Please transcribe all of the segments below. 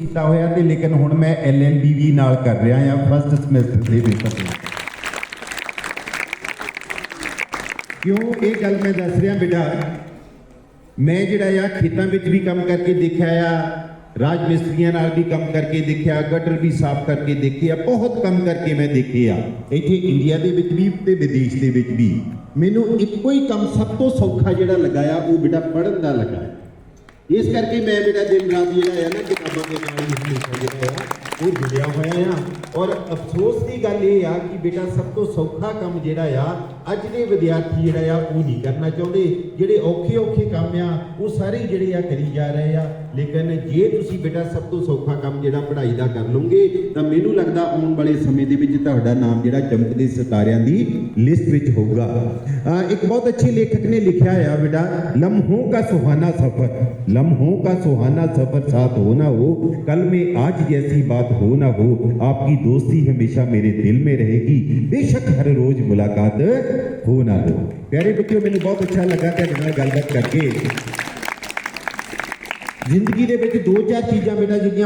ਕੀਤਾ ਹੋਇਆ ਤੇ ਲੇਕਿਨ ਹੁਣ ਮੈਂ ਐਲਐਨਬੀਵੀ ਨਾਲ ਕਰ ਰਿਹਾ ਹਾਂ ਫਸਟ ਸਮੈਸਟਰ ਦੇ ਵਿੱਚ। ਕਿਉਂ? ਇਹ ਗੱਲ ਮੈਂ ਦੱਸ ਰਿਹਾ ਬੇਟਾ। ਮੈਂ ਜਿਹੜਾ ਆ, ਖੇਤਾਂ ਵਿੱਚ ਵੀ ਕੰਮ ਕਰਕੇ ਦੇਖਿਆ ਆ ਰਾਜ ਮਿਸਤਰੀਆਂ ਨਾਲ ਵੀ ਕੰਮ ਕਰਕੇ ਦੇਖਿਆ, ਗਟਰ ਵੀ ਸਾਫ਼ ਕਰਕੇ ਦੇਖਿਆ, ਬਹੁਤ ਕੰਮ ਕਰਕੇ ਮੈਂ ਦੇਖਿਆ ਇੱਥੇ ਇੰਡੀਆ ਦੇ ਵਿੱਚ ਵੀ ਤੇ ਵਿਦੇਸ਼ ਦੇ ਵਿੱਚ ਵੀ। ਮੈਨੂੰ ਇੱਕੋ ਹੀ ਕੰਮ ਸਭ ਤੋਂ ਸੌਖਾ ਜਿਹੜਾ ਲਗਾਇਆ, ਉਹ ਬੇਟਾ ਪੜ੍ਹਨ ਦਾ ਲਗਾਇਆ। ਇਸ ਕਰਕੇ ਮੈਂ ਮੇਰਾ ਦਿਨ ਰਾਤ ਜਿਹੜਾ ਹੈ ਨਾ ਕਿਤਾਬਾਂ ਦੇ ਨਾਲ ਹੀ ਹਮੇਸ਼ਾ ਜਿਹੜਾ ਹੈ। ਉਹ ਜੁੜਿਆ ਹੋਇਆ ਆ। ਔਰ ਅਫਸੋਸ ਦੀ ਗੱਲ ਇਹ ਆ ਕਿ ਬੇਟਾ ਸਭ ਤੋਂ ਸੌਖਾ ਕੰਮ ਜਿਹੜਾ ਆ, ਅੱਜ ਦੇ ਵਿਦਿਆਰਥੀ ਜਿਹੜਾ ਆ, ਉਹ ਨਹੀਂ ਕਰਨਾ ਚਾਹੁੰਦੇ। ਜਿਹੜੇ ਔਖੇ ਔਖੇ ਕੰਮ ਆ, ਉਹ ਸਾਰੇ ਜਿਹੜੇ ਆ ਕਰੀ ਜਾ ਰਹੇ ਆ। ਲੇਕਿਨ ਜੇ ਤੁਸੀਂ ਬੇਟਾ ਸਭ ਤੋਂ ਸੌਖਾ ਕੰਮ ਜਿਹੜਾ ਪੜ੍ਹਾਈ ਦਾ ਕਰ ਲਓਗੇ, ਤਾਂ ਮੈਨੂੰ ਲੱਗਦਾ ਆਉਣ ਵਾਲੇ ਸਮੇਂ ਦੇ ਵਿੱਚ ਤੁਹਾਡਾ ਨਾਮ ਜਿਹੜਾ ਚਮਕਦੇ ਸਿਤਾਰਿਆਂ ਦੀ ਲਿਸਟ ਵਿੱਚ ਹੋਊਗਾ। ਇੱਕ ਬਹੁਤ ਅੱਛੇ ਲੇਖਕ ਨੇ ਲਿਖਿਆ ਆ ਬੇਟਾ, ਲਮਹੋਂ का सुहाना सफर लम्हों का सुहाना सफर साथ होना हो कल में आज जैसी बात ملاقات ہو نہ ہو، آپ کی دوستی ہمیشہ میرے دل میں رہے گی۔ بے شک ہر روز ملاقات ہو نہ ہو۔ پیارے بچوں میں اچھا نے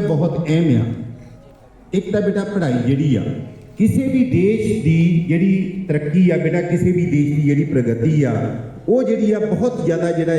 بہت اہم ہیں۔ ایک بیٹا، پڑھائی جیس کی جی ترقی آس کی جیگتی آ بہت زیادہ جا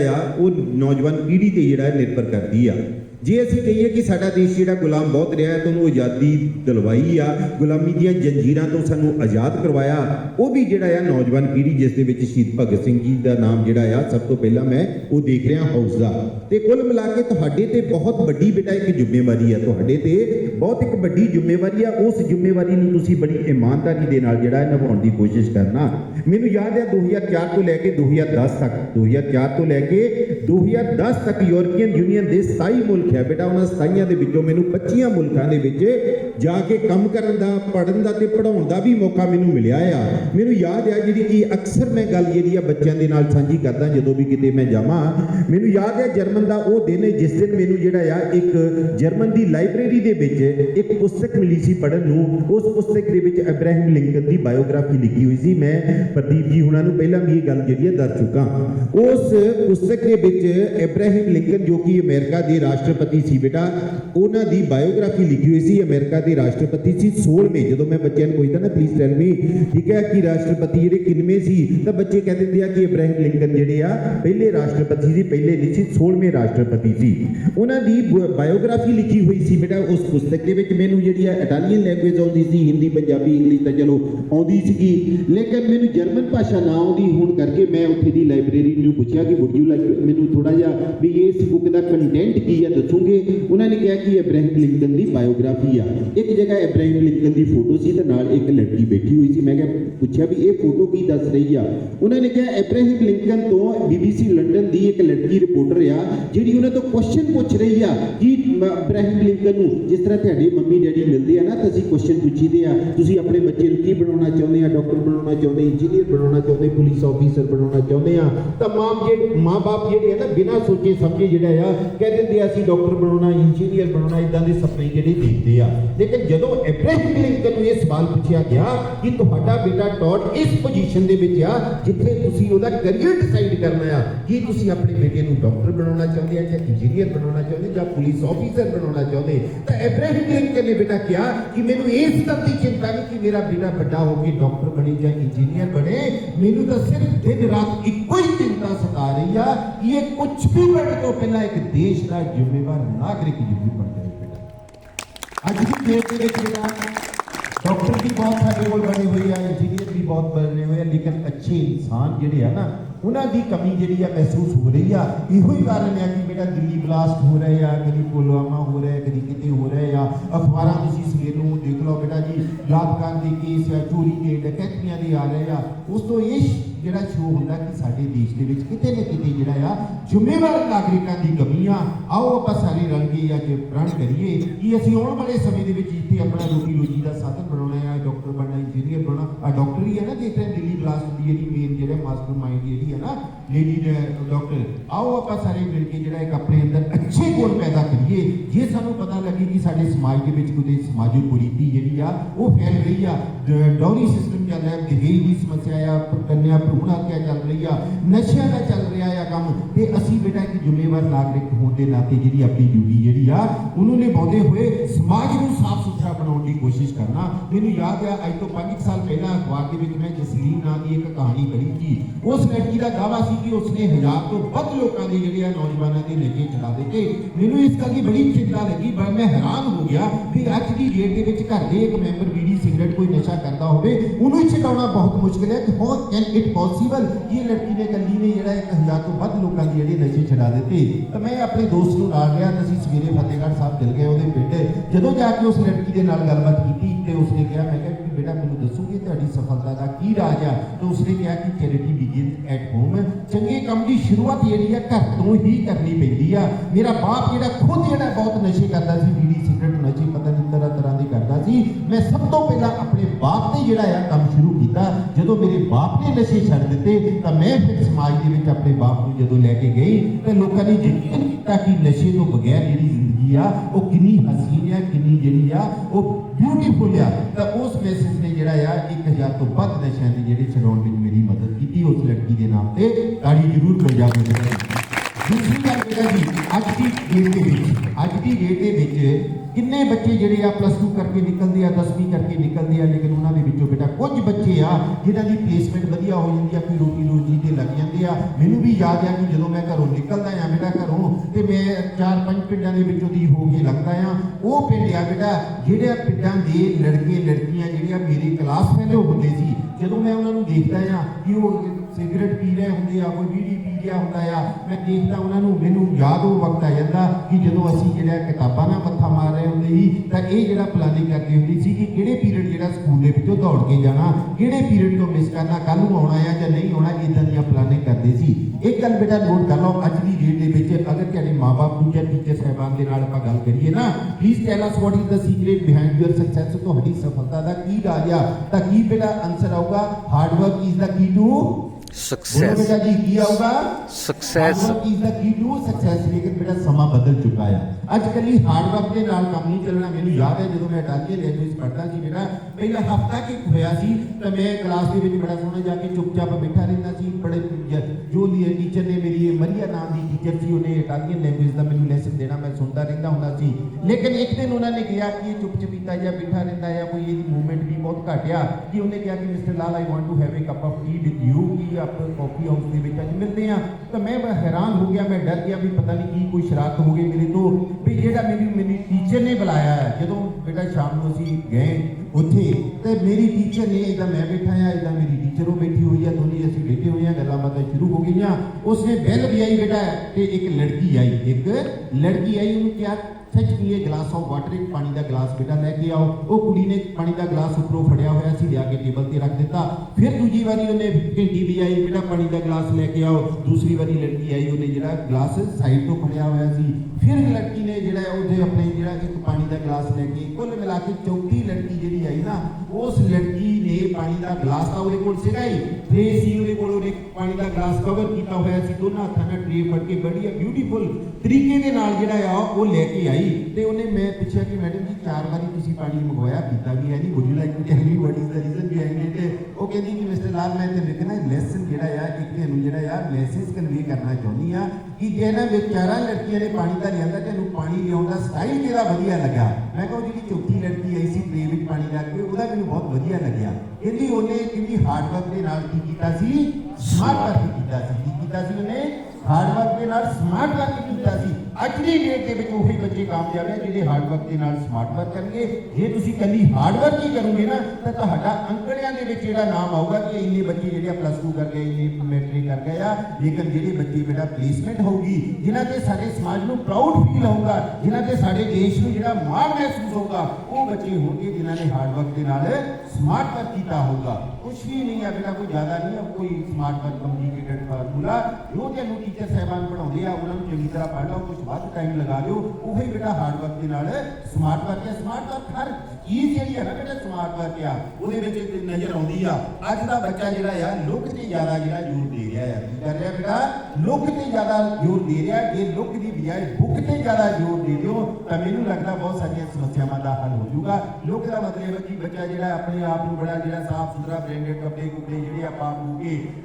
نوجوان پیڑی نربر کرتی ہے ਜੇ ਅਸੀਂ ਕਹੀਏ ਕਿ ਸਾਡਾ ਦੇਸ਼ ਜਿਹੜਾ ਗੁਲਾਮ ਬਹੁਤ ਰਿਹਾ ਹੈ ਉਹਨੂੰ ਆਜ਼ਾਦੀ ਦਿਲਵਾਈ ਆ, ਗੁਲਾਮੀ ਦੀਆਂ ਜੰਜੀਰਾਂ ਤੋਂ ਸਾਨੂੰ ਆਜ਼ਾਦ ਕਰਵਾਇਆ, ਉਹ ਵੀ ਜਿਹੜਾ ਆ ਨੌਜਵਾਨ ਪੀੜ੍ਹੀ ਜਿਸ ਦੇ ਵਿੱਚ ਸ਼ਹੀਦ ਭਗਤ ਸਿੰਘ ਜੀ ਦਾ ਨਾਮ ਜਿਹੜਾ ਆ, ਸਭ ਤੋਂ ਪਹਿਲਾਂ ਮੈਂ ਉਹ ਦੇਖ ਰਿਹਾ ਹਾਊਸ ਦਾ। ਤੇ ਕੁੱਲ ਮਿਲਾ ਕੇ ਤੁਹਾਡੇ ਤੇ ਬਹੁਤ ਵੱਡੀ ਬੇਟਾ ਇੱਕ ਜ਼ਿੰਮੇਵਾਰੀ ਆ, ਤੁਹਾਡੇ ਤੇ ਬਹੁਤ ਇੱਕ ਵੱਡੀ ਜ਼ਿੰਮੇਵਾਰੀ ਆ, ਉਸ ਜ਼ਿੰਮੇਵਾਰੀ ਨੂੰ ਤੁਸੀਂ ਬੜੀ ਇਮਾਨਦਾਰੀ ਦੇ ਨਾਲ ਜਿਹੜਾ ਨਿਭਾਉਣ ਦੀ ਕੋਸ਼ਿਸ਼ ਕਰਨਾ। ਮੈਨੂੰ ਯਾਦ ਹੈ 2004 ਤੋਂ ਲੈ ਕੇ 2010 ਤੱਕ 2004 ਤੋਂ ਲੈ ਕੇ 2010 ਤੱਕ ਯੂਰਪੀਅਨ ਯੂਨੀਅਨ ਦੇ 27 ਮੁਲਕ ਹੈ। ਬੇਟਾ, ਉਹਨਾਂ 27 ਦੇ ਵਿੱਚੋਂ ਮੈਨੂੰ 25 ਮੁਲਕਾਂ ਦੇ ਵਿੱਚ ਜਾ ਕੇ ਕੰਮ ਕਰਨ ਦਾ ਪੜਨ ਦਾ ਤੇ ਪੜਾਉਣ ਦਾ ਵੀ ਮੌਕਾ ਮੈਨੂੰ ਮਿਲਿਆ ਆ। ਮੈਨੂੰ ਯਾਦ ਹੈ ਜਿਹੜੀ ਕਿ ਅਕਸਰ ਮੈਂ ਗੱਲ ਜਿਹੜੀ ਆ ਬੱਚਿਆਂ ਦੇ ਨਾਲ ਸਾਂਝੀ ਕਰਦਾ, ਜਦੋਂ ਵੀ ਕਿਤੇ ਮੈਂ ਜਾਵਾਂ। ਮੈਨੂੰ ਯਾਦ ਹੈ ਜਰਮਨ ਦਾ ਉਹ ਦਿਨ ਹੈ ਜਿਸ ਦਿਨ ਮੈਨੂੰ ਜਿਹੜਾ ਆ ਇੱਕ ਜਰਮਨ ਦੀ ਲਾਇਬ੍ਰੇਰੀ ਦੇ ਵਿੱਚ ਇੱਕ ਪੁਸਤਕ ਮਿਲੀ ਸੀ ਪੜਨ ਨੂੰ। ਉਸ ਪੁਸਤਕ ਦੇ ਵਿੱਚ ਅਬਰਾਹਮ ਲਿੰਕਨ ਦੀ ਬਾਇਓਗ੍ਰਾਫੀ ਲਿਖੀ ਹੋਈ ਸੀ। ਮੈਂ ਪ੍ਰਦੀਪ ਜੀ ਹੁਣਾਂ ਨੂੰ ਪਹਿਲਾਂ ਵੀ ਇਹ ਗੱਲ ਜਿਹੜੀ ਹੈ ਦੱਸ ਚੁੱਕਾ। ਉਸ ਪੁਸਤਕ ਦੇ ਵਿੱਚ ਅਬਰਾਹਮ ਲਿੰਕਨ ਜੋ ਕਿ ਅਮਰੀਕਾ ਦੇ ਰਾਸ਼ਟਰਪਤੀ ਸੀ ਬੇਟਾ। ਉਹਨਾਂ ਦੀ ਬਾਇਓਗ੍ਰਾਫੀ ਲਿਖੀ ਹੋਈ ਸੀ, ਅਮਰੀਕਾ ਦੇ ਰਾਸ਼ਟਰਪਤੀ ਸੀ 16ਵੇਂ ਜਦੋਂ ਮੈਂ ਬੱਚਿਆਂ ਨੂੰ ਪੁੱਛਦਾ ਨਾ ਪਲੀਜ਼ ਟੈਲ ਮੀ ਠੀਕ ਹੈ, ਕਿ ਰਾਸ਼ਟਰਪਤੀ ਜਿਹੜੇ ਕਿੰਨਵੇਂ ਸੀ, ਤਾਂ ਬੱਚੇ ਕਹਿ ਦਿੰਦੇ ਆ ਕਿ ਅਬਰਾਹਮ ਲਿੰਕਨ ਜਿਹੜੇ ਆ, ਪਹਿਲੇ ਰਾਸ਼ਟਰਪਤੀ ਸੀ, ਪਹਿਲੇ ਨਹੀਂ ਸੀ 16ਵੇਂ ਰਾਸ਼ਟਰਪਤੀ ਸੀ। ਉਹਨਾਂ ਦੀ ਬਾਇਓਗ੍ਰਾਫੀ ਲਿਖੀ ਹੋਈ ਸੀ ਬੇਟਾ, ਉਸ ਪੁਸਤਕ ਦੇ ਵਿੱਚ ਮੈਨੂੰ ਜਿਹੜੀ ਆ ਇਟਾਲੀਅਨ ਲੈਂਗੁਏਜ ਆਉਂਦੀ ਸੀ, ਹਿੰਦੀ, ਪੰਜਾਬੀ, ਇੰਗਲਿਸ਼ ਤਾਂ ਚਲੋ ਆਉਂਦੀ ਸੀਗੀ। ਲੇਕਿਨ ਮੈਨੂੰ ਜਰਮਨ ਭਾਸ਼ਾ ਨਾ ਆਉਂਦੀ ਹੋਣ ਕਰਕੇ ਮੈਂ ਉੱਥੇ ਦੀ ਲਾਇਬ੍ਰੇਰੀ ਨੂੰ ਪੁੱਛਿਆ ਕਿ ਵੁੱਡ ਯੂ ਲਾਈਕ ਮੈਨੂੰ ਥੋੜਾ ਜਿਹਾ ਵੀ ਇਸ ਬੁੱਕ ਦਾ ਕੰਟੈਂਟ ਕੀ ਹੈ ਦੱਸੋਗੇ ਉਹਨਾਂ ਨੇ ਕਿਹਾ ਕਿ ਅਬਰਾਹਮ ਲਿੰਕਨ ਦੀ ਬਾਇਓਗ੍ਰਾਫੀ ਆ। ਇੱਕ ਜਗ੍ਹਾ ਅਬਰਾਹਮ ਲਿੰਕਨ ਦੀ ਫੋਟੋ ਸੀ ਤੇ ਨਾਲ ਇੱਕ ਲੜਕੀ ਬੈਠੀ ਹੋਈ ਸੀ। ਮੈਂ ਕਿਹਾ, ਪੁੱਛਿਆ ਵੀ ਇਹ ਫੋਟੋ ਕੀ ਦੱਸ ਰਹੀ ਆ? ਉਹਨਾਂ ਨੇ ਕਿਹਾ, ਅਬਰਾਹਮ ਲਿੰਕਨ ਤੋਂ ਬੀਬੀਸੀ ਲੰਡਨ ਦੀ ਇੱਕ ਲੜਕੀ ਰਿਪੋਰਟਰ ਆ, ਜਿਹੜੀ ਉਹਨਾਂ ਤੋਂ ਕੁਐਸਚਨ ਪੁੱਛ ਰਹੀ ਆ ਕਿ ਅਬਰਾਹਮ ਲਿੰਕਨ ਨੂੰ ਜਿਸ ਤਰ੍ਹਾਂ ਤੁਹਾਡੇ ਮੰਮੀ ਡੈਡੀ ਮਿਲਦੇ ਆ ਨਾ, ਤਾਂ ਅਸੀਂ ਕੁਐਸਚਨ ਪੁੱਛੀਦੇ ਆ। ਤੁਸੀਂ ਆਪਣੇ ਬੱਚੇ ਨੂੰ ਕੀ ਬਣਾਉਣਾ ਚਾਹੁੰਦੇ ਆ? ਡਾਕਟਰ ਬਣਾਉਣਾ ਚਾਹੁੰਦੇ ਇੰਜੀਨੀਅਰ ਬਣਾਉਣਾ ਚਾਹੁੰਦੇ ਪੁਲਿਸ ਆਫੀਸਰ ਬਣਾਉਣਾ ਚਾਹੁੰਦੇ ਆ? ਤਾਂ ਮਾਂ ਜਿਹੜੇ ਮਾਂ-ਬਾਪ ਜਿਹੜੇ ਆ ਨਾ, ਬਿਨਾਂ ਸੋਚੇ ਸਮਝੇ ਜਿਹੜਾ ਆ, ਕਹਿ ਦਿੰਦੇ ਆ, ਅਸੀਂ ਡਾਕਟਰ ਬਣਾਉਣਾ, ਇੰਜੀਨੀਅਰ ਬਣਾਉਣਾ ਇਦਾਂ ਦੇ ਸੁਪਨੇ ਜਿਹੜੇ ਦੇਖਦੇ ਆ। ਲੇਕਿਨ ਜਦੋਂ ਅਬਰਾਹਮ ਲਿੰਕਨ ਨੂੰ ਇਹ ਸਵਾਲ ਪੁੱਛਿਆ ਗਿਆ ਕਿ ਤੁਹਾਡਾ ਬੇਟਾ ਟੌਟ ਇਸ ਪੋਜੀਸ਼ਨ ਦੇ ਵਿੱਚ ਆ, ਜਿੱਥੇ ਤੁਸੀਂ ਉਹਦਾ ਕੈਰੀਅਰ ਡਿਸਾਈਡ ਕਰਨਾ ਆ, ਕੀ ਤੁਸੀਂ ਆਪਣੇ ਬੇਟੇ ਨੂੰ ਡਾਕਟਰ ਬਣਾਉਣਾ ਚਾਹੁੰਦੇ ਆ, ਜਾਂ ਇੰਜੀਨੀਅਰ ਬਣਾਉਣਾ ਚਾਹੁੰਦੇ ਜਾਂ ਪੁਲਿਸ ਆਫੀਸਰ ਬਣਾਉਣਾ ਚਾਹੁੰਦੇ ਤਾਂ ਅਬਰਾਹਮ ਲਿੰਕਨ ਨੇ ਬੇਟਾ ਕਿਹਾ ਕਿ ਮੈਨੂੰ ਇਸ ਗੱਲ ਦੀ ਚਿੰਤਾ ਨਹੀਂ ਕਿ ਮੇਰਾ ਬੇਟਾ ਵੱਡਾ ਹੋ ਕੇ ਡਾਕਟਰ ਬਣੇ ਜਾਂ ਇੰਜੀਨੀਅਰ ਬਣੇ, ਮੈਨੂੰ ਤਾਂ ਸਿਰਫ ਦਿਨ ਰਾਤ ਇੱਕੋ ਹੀ ਚਿੰਤਾ ਸਤਾ ਰਹੀ ਆ ਕਿ ਇਹ ਕੁਝ ਵੀ ਬਣਨ ਤੋਂ ਪਹਿਲਾਂ ਇੱਕ ਦੇਸ਼ ਦਾ ਜ਼ਿੰਮੇਵਾਰ ਨਾਗਰਿਕ ਜ਼ਰੂਰ ਬਣ ਜਾਏ ਬੇਟਾ ਅੱਜ ਦੀ ਡੇਟ ਦੇ ਵਿੱਚ ਬੇਟਾ ਡਾਕਟਰ ਵੀ ਬਹੁਤ ਸਾਡੇ ਕੋਲ ਬਣੇ ਹੋਏ ਆ ਇੰਜੀਨੀਅਰ ਵੀ ਬਹੁਤ ਬਣੇ ਹੋਏ ਆ ਲੇਕਿਨ ਅੱਛੇ ਇਨਸਾਨ ਜਿਹੜੇ ਆ ਨਾ ਉਹਨਾਂ ਦੀ ਕਮੀ ਜਿਹੜੀ ਆ ਮਹਿਸੂਸ ਹੋ ਰਹੀ ਆ ਇਹੋ ਹੀ ਕਾਰਨ ਆ ਕਿ ਬੇਟਾ ਦਿੱਲੀ ਬਲਾਸਟ ਹੋ ਰਹੇ ਆ ਕਦੀ ਪੁਲਵਾਮਾ ਹੋ ਰਿਹਾ ਕਦੀ ਕਿਤੇ ਹੋ ਰਹੇ ਆ ਅਖਬਾਰਾਂ ਤੁਸੀਂ ਸਵੇਰ ਨੂੰ ਦੇਖ ਲਓ ਬੇਟਾ ਜੀ ਬਲਾਤਕਾਰ ਦੇ ਕੇਸ ਆ ਚੋਰੀ ਦੇ ਡਕੈਤੀਆਂ ਦੇ ਆ ਰਹੇ ਆ ਉਸ ਤੋਂ ਇਹ ਜਿਹੜਾ ਸ਼ੋਅ ਹੁੰਦਾ ਕਿ ਸਾਡੇ ਦੇਸ਼ ਦੇ ਵਿੱਚ ਕਿਤੇ ਨਾ ਕਿਤੇ ਜਿਹੜਾ ਆ, ਜ਼ਿੰਮੇਵਾਰ ਨਾਗਰਿਕਾਂ ਦੀ ਕਮੀ ਆ। ਆਓ ਆਪਾਂ ਸਾਰੇ ਰਲ ਕੇ ਅੱਜ ਪ੍ਰਣ ਕਰੀਏ ਕਿ ਅਸੀਂ ਆਉਣ ਵਾਲੇ ਸਮੇਂ ਦੇ ਵਿੱਚ ਇੱਥੇ ਆਪਣਾ ਰੋਟੀ ਰੋਜੀ ਦਾ ਸਾਧਨ ਬਣਾਉਣਾ ਆ, ਡਾਕਟਰ ਬਣਨਾ, ਇੰਜੀਨੀਅਰ ਬਣਨਾ। ਆ ਡਾਕਟਰ ਹੀ ਹੈ ਨਾ ਜਿੱਥੇ ਦਿੱਲੀ ਬਲਾਸਟ ਦੀ ਜਿਹੜੀ ਮੇਨ ਜਿਹੜਾ ਮਾਸਟਰ ਮਾਈਂਡ ਜਿਹੜੀ ਹੈ ਨਾ ਲੇਡੀ ਡਾਕਟਰ। ਆਓ ਆਪਾਂ ਸਾਰੇ ਮਿਲ ਕੇ ਜਿਹੜਾ ਇੱਕ ਆਪਣੇ ਅੰਦਰ ਅੱਛੇ ਗੁਣ ਪੈਦਾ ਕਰੀਏ। ਜੇ ਸਾਨੂੰ ਪਤਾ ਲੱਗੇ ਕਿ ਸਾਡੇ ਸਮਾਜ ਦੇ ਵਿੱਚ ਕੋਈ ਸਮਾਜਿਕ ਕੁਰੀਤੀ ਜਿਹੜੀ ਆ, ਉਹ ਫੈਲ ਰਹੀ ਆ ਡ- ਡੌਰੀ ਸਿਸਟਮ ਚੱਲ ਰਿਹਾ ਦਹੇਜ ਦੀ ਸਮੱਸਿਆ ਆ, ਕੰਨਿਆ ਭਰੂਣ ਹੱਤਿਆ ਚੱਲ ਰਹੀ ਆ, ਨਸ਼ਿਆਂ ਦਾ ਚੱਲ ਰਿਹਾ ਆ ਕੰਮ। ਤੇ ਅਸੀਂ ਬੇਟਾ ਇੱਕ ਜ਼ਿੰਮੇਵਾਰ ਨਾਗਰਿਕ ਹੋਣ ਦੇ ਨਾਤੇ ਜਿਹੜੀ ਆਪਣੀ ਡਿਊਟੀ ਜਿਹੜੀ ਆ, ਉਹਨੂੰ ਨਿਭਾਉਂਦੇ ਹੋਏ ਸਮਾਜ ਨੂੰ ਸਾਫ਼ ਸੁਥਰਾ ਬਣਾਉਣ ਦੀ ਕੋਸ਼ਿਸ਼ ਕਰਨਾ। ਮੈਨੂੰ ਯਾਦ ਆ, ਅੱਜ ਤੋਂ 5 ਸਾਲ ਪਹਿਲਾਂ ਅਖਬਾਰ ਦੇ ਵਿੱਚ ਮੈਂ ਜਸਲੀਨ ਨਾਂ ਦੀ ਇੱਕ ਕਹਾਣੀ ਪੜ੍ਹੀ ਸੀ। ਉਸ ਲੜਕੀ ਦਾ ਦਾਵਾ ਸੀ ਕਿ ਉਸਨੇ ਹਜ਼ਾਰ ਤੋਂ ਵੱਧ ਲੋਕਾਂ ਦੇ ਜਿਹੜੇ ਆ ਨੌਜਵਾਨਾਂ ਦੇ ਨਸ਼ੇ ਚਲਾ ਦਿੱਤੇ। ਮੈਨੂੰ ਇਸ ਗੱਲ ਦੀ ਬੜੀ ਚਿੰਤਾ ਲੱਗੀ, ਪਰ ਮੈਂ ਹੈਰਾਨ ਹੋ ਗਿਆ ਕਿ ਅੱਜ ਦੀ ਡੇਟ ਦੇ ਵਿੱਚ ਘਰ ਦੇ ਇੱਕ ਮੈਂਬਰ ਬੀੜੀ ਸਿਗਰਟ ਕੋਈ ਨਸ਼ਾ ਕਰਦਾ ਹੋਵੇ, ਉਹਨੂੰ ਛਡਾਉਣਾ ਬਹੁਤ ਮੁਸ਼ਕਿਲ ਹੈ ਕਿ ਹਾਊ ਕੈਨ ਇਟ ਪੋਸੀਬਲ ਇਹ ਲੜਕੀ ਨੇ ਕੱਲੀ ਨੇ ਜਿਹੜਾ 1000 ਤੋਂ ਵੱਧ ਲੋਕਾਂ ਦੀ ਜਿਹੜੇ ਨਸ਼ੇ ਛਡਾ ਦਿੱਤੇ। ਤਾਂ ਮੈਂ ਆਪਣੇ ਦੋਸਤ ਨੂੰ ਨਾਲ ਗਿਆ ਤਾਂ ਅਸੀਂ ਸਵੇਰੇ ਫਤਿਹਗੜ੍ਹ ਸਾਹਿਬ ਚਲ ਗਏ ਉਹਦੇ ਪਿੰਡ। ਜਦੋਂ ਜਾ ਕੇ ਉਸ ਲੜਕੀ ਦੇ ਨਾਲ ਗੱਲਬਾਤ ਕੀਤੀ ਤੇ ਉਸਨੇ ਕਿਹਾ, ਮੈਂ ਕਿਹਾ ਕਿ ਬੇਟਾ ਮੈਨੂੰ ਦੱਸੋਗੇ ਤੁਹਾਡੀ ਸਫਲਤਾ ਦਾ ਕੀ ਰਾਜ ਆ? ਤੇ ਉਸਨੇ ਕਿਹਾ ਕਿ ਚੈਰਿਟੀ ਬਿਗਿਨਸ ਐਟ ਹੋਮ ਚੰਗੇ ਕੰਮ ਦੀ ਸ਼ੁਰੂਆਤ ਜਿਹੜੀ ਆ ਘਰ ਤੋਂ ਹੀ ਕਰਨੀ ਪੈਂਦੀ ਆ। ਮੇਰਾ ਬਾਪ ਜਿਹੜਾ ਖੁਦ ਜਿਹੜਾ ਬਹੁਤ ਨਸ਼ੇ ਕਰਦਾ ਸੀ, ਬੀੜੀ ਸੀ ਸੀ ਮੈਂ ਸਭ ਤੋਂ ਪਹਿਲਾਂ ਆਪਣੇ ਬਾਪ ਤੇ ਜਿਹੜਾ ਆ ਕੰਮ ਸ਼ੁਰੂ ਕੀਤਾ। ਜਦੋਂ ਮੇਰੇ ਬਾਪ ਨੇ ਨਸ਼ੇ ਛੱਡ ਦਿੱਤੇ, ਤਾਂ ਮੈਂ ਫਿਰ ਸਮਾਜ ਦੇ ਵਿੱਚ ਆਪਣੇ ਬਾਪ ਨੂੰ ਜਦੋਂ ਲੈ ਕੇ ਗਈ, ਤਾਂ ਲੋਕਾਂ ਨੇ ਯਕੀਨ ਕੀਤਾ ਕਿ ਨਸ਼ੇ ਤੋਂ ਬਗੈਰ ਜਿਹੜੀ ਜ਼ਿੰਦਗੀ ਆ, ਉਹ ਕਿੰਨੀ ਹਸੀਨ ਆ, ਕਿੰਨੀ ਜਿਹੜੀ ਆ, ਉਹ ਬਿਊਟੀਫੁਲ ਆ। ਤਾਂ ਉਸ ਮੈਸੇਜ ਨੇ ਜਿਹੜਾ ਆ 1000 ਤੋਂ ਵੱਧ ਨਸ਼ਿਆਂ ਦੇ ਜਿਹੜੇ ਛਡਾਉਣ ਵਿੱਚ ਮੇਰੀ ਮਦਦ ਕੀਤੀ, ਉਸ ਲੜਕੀ ਦੇ ਨਾਮ ਤੇ ਤਾੜੀ ਜ਼ਰੂਰ ਪੰਜਾਬ ਜਾਵੇ ਦੂਸਰੀ ਗੱਲ ਬੇਟਾ ਜੀ ਅੱਜ ਦੀ ਡੇਟ ਦੇ ਵਿੱਚ, ਅੱਜ ਦੀ ਡੇਟ ਦੇ ਵਿੱਚ ਕਿੰਨੇ ਬੱਚੇ ਜਿਹੜੇ ਆ ਪਲੱਸ 2 ਕਰਕੇ ਨਿਕਲਦੇ ਆ 10ਵੀਂ ਕਰਕੇ ਨਿਕਲਦੇ ਆ, ਲੇਕਿਨ ਉਹਨਾਂ ਦੇ ਵਿੱਚੋਂ ਬੇਟਾ ਕੁਝ ਬੱਚੇ ਆ ਜਿਨ੍ਹਾਂ ਦੀ ਪਲੇਸਮੈਂਟ ਵਧੀਆ ਹੋ ਜਾਂਦੀ ਆ ਕੋਈ ਰੋਟੀ ਰੋਜੀ ਤੇ ਲੱਗ ਜਾਂਦੇ ਆ ਮੈਨੂੰ ਵੀ ਯਾਦ ਆ ਕਿ ਜਦੋਂ ਮੈਂ ਘਰੋਂ ਨਿਕਲਦਾ ਆ ਬੇਟਾ ਘਰੋਂ ਤੇ ਮੈਂ ਚਾਰ ਪੰਜ ਪਿੰਡਾਂ ਦੇ ਵਿੱਚੋਂ ਦੀ ਹੋ ਕੇ ਲੱਗਦਾ ਆ ਉਹ ਪਿੰਡ ਆ ਬੇਟਾ ਜਿਹੜੇ ਪਿੰਡਾਂ ਦੇ ਲੜਕੇ ਲੜਕੀਆਂ ਜਿਹੜੀਆਂ ਮੇਰੇ ਕਲਾਸ ਫੈਲੋ ਹੁੰਦੇ ਸੀ, ਜਦੋਂ ਮੈਂ ਉਹਨਾਂ ਨੂੰ ਦੇਖਦਾ ਆ ਕਿ ਉਹ ਸਿਗਰਟ ਪੀ ਰਹੇ ਹੁੰਦੇ ਆ, ਕੋਈ ਬੀੜੀ ਪੀ ਰਿਹਾ ਹੁੰਦਾ ਆ, ਮੈਂ ਦੇਖਦਾ ਉਹਨਾਂ ਨੂੰ, ਮੈਨੂੰ ਯਾਦ ਉਹ ਵਕਤ ਆ ਜਾਂਦਾ ਕਿ ਜਦੋਂ ਅਸੀਂ ਜਿਹੜਾ ਕਿਤਾਬਾਂ ਨਾਲ ਮੱਥਾ ਮਾਰ ਰਹੇ ਹੁੰਦੇ ਸੀ, ਤਾਂ ਇਹ ਜਿਹੜਾ ਪਲਾਨਿੰਗ ਕਰਦੇ ਹੁੰਦੀ ਸੀ ਕਿ ਕਿਹੜੇ ਪੀਰੀਅਡ ਜਿਹੜਾ ਸਕੂਲ ਦੇ ਵਿੱਚੋਂ ਦੌੜ ਕੇ ਜਾਣਾ, ਕਿਹੜੇ ਪੀਰੀਅਡ ਤੋਂ ਮਿਸ ਕਰਨਾ ਕੱਲ ਨੂੰ ਆਉਣਾ ਆ ਜਾਂ ਨਹੀਂ ਆਉਣਾ ਇਦਾਂ ਦੀਆਂ ਪਲਾਨਿੰਗ ਕਰਦੇ ਸੀ। ਇੱਕ ਗੱਲ ਬੇਟਾ ਨੋਟ ਕਰ ਲਓ, ਅੱਜ ਦੀ ਡੇਟ ਦੇ ਵਿੱਚ ਅਗਰ ਤੁਹਾਡੇ ਮਾਪੇ ਨੂੰ ਜਾਂ ਟੀਚਰ ਸਾਹਿਬਾਨ ਦੇ ਨਾਲ ਆਪਾਂ ਗੱਲ ਕਰੀਏ ਨਾ please tell us what is the secret behind your success ਤੁਹਾਡੀ ਸਫਲਤਾ ਦਾ ਕੀ ਰਾਜ ਆ, ਤਾਂ ਕੀ ਬੇਟਾ ਆਨਸਰ ਆਊਗਾ hard work is the key to ਬੋਲੋ success ਬੇਟਾ ਜੀ ਕੀ ਆਊਗਾ success. Hard work is the key to success ਲੇਕਿਨ ਬੇਟਾ ਸਮਾਂ ਬਦਲ ਚੁੱਕਾ ਆ ਅੱਜ ਕੱਲੀ ਹਾਰਡ ਵਰਕ ਦੇ ਨਾਲ ਕੰਮ ਨਹੀਂ ਚੱਲਣਾ ਮੈਨੂੰ ਯਾਦ ਹੈ ਜਦੋਂ ਮੈਂ ਇਟਾਲੀਅਨ ਲੈਂਗੁਏਜ ਪੜ੍ਹਦਾ ਸੀ ਬੇਟਾ ਪਹਿਲਾ ਹਫਤਾ ਕਿ ਹੋਇਆ ਸੀ ਤਾਂ ਮੈਂ ਕਲਾਸ ਦੇ ਵਿੱਚ ਬੜਾ ਸੋਹਣਾ ਜਾ ਕੇ ਚੁੱਪਚਾਪ ਬੈਠਾ ਰਹਿੰਦਾ ਸੀ ਬੜੇ ਜ- ਜੋ ਦੀ ਟੀਚਰ ਨੇ ਮੇਰੀ ਮਰੀਆ ਨਾਮ ਦੀ ਟੀਚਰ ਸੀ ਉਹਨੇ ਇਟਾਲੀਅਨ ਲੈਂਗੁਏਜ ਦਾ ਮੈਨੂੰ ਦੇਣਾ ਮੈਂ ਸੁਣਦਾ ਰਹਿੰਦਾ ਹੁੰਦਾ ਸੀ। ਲੇਕਿਨ ਇੱਕ ਦਿਨ ਉਹਨਾਂ ਨੇ ਕਿਹਾ ਕਿ ਇਹ ਚੁੱਪ ਚਪੀਤਾ ਜਿਹਾ ਬੈਠਾ ਰਹਿੰਦਾ ਹੈ ਕੋਈ ਇਹਦੀ ਮੂਵਮੈਂਟ ਵੀ ਬਹੁਤ ਘਟਿਆ ਕਿ ਉਹਨੇ ਕਿਹਾ ਕਿ mister Lal I want to have a cup of tea with you ਕਿ ਆਪਾਂ ਕਾਫੀ ਹਾਊਸ ਦੇ ਵਿੱਚ ਅੱਜ ਮਿਲਦੇ ਆ ਤਾਂ ਮੈਂ ਹੈਰਾਨ ਹੋ ਗਿਆ, ਮੈਂ ਡਰ ਗਿਆ ਵੀ ਪਤਾ ਨਹੀਂ ਕੀ ਕੋਈ ਸ਼ਰਾਰਤ ਹੋ ਗਈ ਮੇਰੇ ਤੋਂ। ਵੀ ਜਿਹੜਾ ਮੇਰੀ ਮੇਰੀ ਟੀਚਰ ਨੇ ਬੁਲਾਇਆ ਹੈ, ਜਦੋਂ ਬੇਟਾ ਸ਼ਾਮ ਨੂੰ ਅਸੀਂ ਗਏ ਉੱਥੇ, ਤੇ ਮੇਰੀ ਟੀਚਰ ਨੇ ਇਦਾਂ ਮੈਂ ਬੈਠਾ ਆ ਇਦਾਂ ਮੇਰੀ ਟੀਚਰ ਉਹ ਬੈਠੀ ਹੋਈ ਆ, ਦੋਨੇ ਅਸੀਂ ਬੈਠੇ ਹੋਏ ਆ ਗੱਲਾਂ ਬਾਤਾਂ ਸ਼ੁਰੂ ਹੋ ਗਈਆਂ। ਉਸਨੇ ਬੈਲ ਆਈ ਬੇਟਾ ਤੇ ਇੱਕ ਲੜਕੀ ਆਈ, ਇੱਕ ਲੜਕੀ ਆਈ, ਉਹਨੂੰ ਕਿਹਾ ਫੈਚ ਮੀ ਇਹ ਗਲਾਸ ਆਫ ਵਾਟਰ ਇੱਕ ਪਾਣੀ ਦਾ ਗਲਾਸ ਬੇਟਾ ਲੈ ਕੇ ਆਓ, ਉਹ ਕੁੜੀ ਨੇ ਪਾਣੀ ਦਾ ਗਲਾਸ ਉੱਪਰੋਂ ਫੜਿਆ ਹੋਇਆ ਸੀ, ਲਿਆ ਕੇ ਟੇਬਲ ਤੇ ਰੱਖ ਦਿੱਤਾ। ਫਿਰ ਦੂਜੀ ਵਾਰੀ ਉਹਨੇ ਘੰਟੀ ਵਜਾਈ ਬੇਟਾ ਪਾਣੀ ਦਾ ਗਲਾਸ ਲੈ ਕੇ ਆਓ। ਦੂਸਰੀ ਵਾਰੀ ਲੜਕੀ ਆਈ, ਉਹਨੇ ਜਿਹੜਾ ਗਲਾਸ ਸਾਈਡ ਤੋਂ ਫੜਿਆ ਹੋਇਆ ਸੀ। ਫਿਰ ਲੜਕੀ ਨੇ ਜਿਹੜਾ ਉਹਦੇ ਆਪਣੇ ਜਿਹੜਾ ਇੱਕ ਪਾਣੀ ਦਾ ਗਲਾਸ ਲੈ ਕੇ ਕੁੱਲ ਮਿਲਾ ਕੇ ਚੌਥੀ ਲੜਕੀ ਜਿਹੜੀ ਆਈ ਨਾ, ਉਸ ਲੜਕੀ ਨੇ ਪਾਣੀ ਦਾ ਗਲਾਸ ਤਾਂ ਉਹਦੇ ਕੋਲ ਸੀਗਾ ਹੀ, ਤੇ ਸੀ ਉਹਦੇ ਕੋਲ ਉਹਨੇ ਪਾਣੀ ਦਾ ਗਲਾਸ ਕਵਰ ਕੀਤਾ ਹੋਇਆ ਸੀ, ਦੋਨਾਂ ਹੱਥਾਂ ਨਾਲ ਟ੍ਰੇ ਫੜ ਕੇ, ਬੜੀ ਬਿਊਟੀਫੁਲ ਤਰੀਕੇ ਦੇ ਨਾਲ ਜਿਹੜਾ ਆ, ਉਹ ਲੈ ਕੇ ਆਈ। ਤੇ ਉਹਨੇ ਮੈਂ ਪੁੱਛਿਆ ਕਿ ਮੈਡਮ ਚਾਰ ਵਾਰੀ ਤੁਸੀਂ ਪਾਣੀ ਮੰਗਵਾਇਆ ਪੀਤਾ ਵੀ ਹੈ ਨਹੀਂ। Would you like to tell me what is the reason behind it? ਉਹ ਕਹਿੰਦੀ ਕਿ ਮਿਸਟਰ ਲਾਲ, ਮੈਂ ਤੇ ਲਿਖਣਾ ਲੈਸਨ ਜਿਹੜਾ ਆ, ਇੱਕ ਤੁਹਾਨੂੰ ਜਿਹੜਾ ਆ ਮੈਸੇਜ ਕਨਵੇ ਕਰਨਾ ਚਾਹੁੰਦੀ ਆ ਕਿ ਜੇ ਨਾ ਲੜਕੀਆਂ ਨੇ ਪਾਣੀ ਦਾ ਲਿਆਂਦਾ, ਤੈਨੂੰ ਪਾਣੀ ਲਿਆਉਣ ਦਾ ਸਟਾਈਲ ਕਿਹੜਾ ਵਧੀਆ ਲੱਗਾ? ਮੈਂ ਕਿਹਾ ਜਿਹੜੀ ਚੌਥੀ ਲੜਕੀ ਆਈ ਸੀ ਟ੍ਰੇ ਵਿੱਚ ਪਾਣੀ ਰੱਖ ਕੇ, ਉਹਦਾ ਮੈਨੂੰ ਬਹੁਤ ਵਧੀਆ ਲੱਗਿਆ। ਕਹਿੰਦੀ ਉਹਨੇ ਕਿੰਨੀ ਹਾਰਡ ਵਰਕ ਦੇ ਨਾਲ ਕੀ ਕੀਤਾ ਸੀ ਸਮਾਰਟ ਵਰਕ ਕੀਤਾ ਸੀ ਕੀ ਕੀਤਾ ਸੀ ਉਹਨੇ। ਹਾਰਡ ਵਰਕ ਦੇ ਨਾਲ ਸਮਾਰਟ ਵਰਕ ਕੀਤਾ ਸੀ। ਅੱਜ ਦੀ ਡੇਟ ਦੇ ਵਿੱਚ ਉਹੀ ਬੱਚੇ ਕਾਮਯਾਬ ਹੈ ਜਿਹੜੇ ਹਾਰਡ ਵਰਕ ਦੇ ਨਾਲ ਸਮਾਰਟ ਵਰਕ ਕਰਨਗੇ। ਜੇ ਤੁਸੀਂ ਕੱਲੀ ਹਾਰਡ ਵਰਕ ਹੀ ਕਰੋਗੇ ਨਾ, ਤਾਂ ਤੁਹਾਡਾ ਅੰਕੜਿਆਂ ਦੇ ਵਿੱਚ ਜਿਹੜਾ ਨਾਮ ਆਊਗਾ ਕਿ ਇੰਨੇ ਬੱਚੇ ਜਿਹੜੇ ਆ ਪਲੱਸ 2 ਕਰ ਗਏ, ਇੰਨੇ ਮੈਟ੍ਰਿਕ ਕਰ ਗਏ ਆ। ਲੇਕਿਨ ਜਿਹੜੇ ਬੱਚੇ ਬੇਟਾ ਪਲੇਸਮੈਂਟ ਹੋਊਗੀ, ਜਿਨ੍ਹਾਂ ਤੇ ਸਾਡੇ ਸਮਾਜ ਨੂੰ ਪ੍ਰਾਊਡ ਫੀਲ ਹੋਊਗਾ, ਜਿਨ੍ਹਾਂ ਤੇ ਸਾਡੇ ਦੇਸ਼ ਨੂੰ ਜਿਹੜਾ ਮਾਣ ਮਹਿਸੂਸ ਹੋਊਗਾ, ਉਹ ਬੱਚੇ ਹੋਣਗੇ ਜਿਨ੍ਹਾਂ ਨੇ ਹਾਰਡ ਵਰਕ ਦੇ ਨਾਲ ਸਮਾਰਟ ਵਰਕ ਕੀਤਾ ਹੋਊਗਾ। ਕੁਝ ਵੀ ਨਹੀਂ ਹੈ ਬੇਟਾ, ਕੋਈ ਜ਼ਿਆਦਾ ਨਹੀਂ ਹੈ ਕੋਈ ਸਮਾਰਟ ਵਰਕ ਕੰਪਲੀਕੇਟਡ ਫਾਰਮੂਲਾ ਜੋ ਤੁਹਾਨੂੰ ਟੀਚਰ ਸਾਹਿਬਾਨ ਪੜਾਉਂਦੇ ਆ, ਉਹਨਾਂ ਨੂੰ ਚੰਗੀ ਤਰ੍ਹਾਂ ਪੜ੍ਹ ਲਓ ਕੁਝ ਵੱਧ ਟਾਈਮ ਲਗਾ ਦਿਓ ਉਹੀ ਬੇਟਾ ਹਾਰਡ ਵਰਕ ਦੇ ਨਾਲ ਸਮਾਰਟ ਵਰਕ ਹੈ ਸਮਾਰਟ ਵਰਕ ਹਰ ਚੀਜ਼ ਜਿਹੜੀ ਹੈ ਨਾ ਬੇਟਾ ਸਮਾਰਟ ਵਰਕ ਆ। ਉਹਦੇ ਵਿੱਚ ਨਜ਼ਰ ਆਉਂਦੀ ਆ। ਅੱਜ ਦਾ ਬੱਚਾ ਜਿਹੜਾ ਆ, ਲੁੱਕ ਤੇ ਜ਼ਿਆਦਾ ਜਿਹੜਾ ਜ਼ੋਰ ਦੇ ਰਿਹਾ ਆ। ਕੀ ਕਰ ਰਿਹਾ ਬੇਟਾ? ਲੁੱਕ ਤੇ ਜ਼ਿਆਦਾ ਜ਼ੋਰ ਦੇ ਰਿਹਾ। ਜੇ ਲੁੱਕ ਦੀ ਬਜਾਏ ਬੁੱਕ ਤੇ ਜ਼ਿਆਦਾ ਜ਼ੋਰ ਦੇ ਦਿਓ, ਤਾਂ ਮੈਨੂੰ ਲੱਗਦਾ ਬਹੁਤ ਸਾਰੀਆਂ ਸਮੱਸਿਆਵਾਂ ਦਾ ਹੱਲ ਹੋ ਜਾਊਗਾ। ਲੁੱਕ ਦਾ ਮਤਲਬ ਹੈ ਕਿ ਬੱਚਾ ਜਿਹੜਾ ਆਪਣੇ ਆਪ ਨੂੰ ਬੜਾ ਜਿਹੜਾ ਸਾਫ਼ ਸੁਥਰਾ ਬ੍ਰਾਂਡਡ ਕੱਪੜੇ ਕੁਪੜੇ ਜਿਹੜੇ ਆਪਾਂ ਪਾ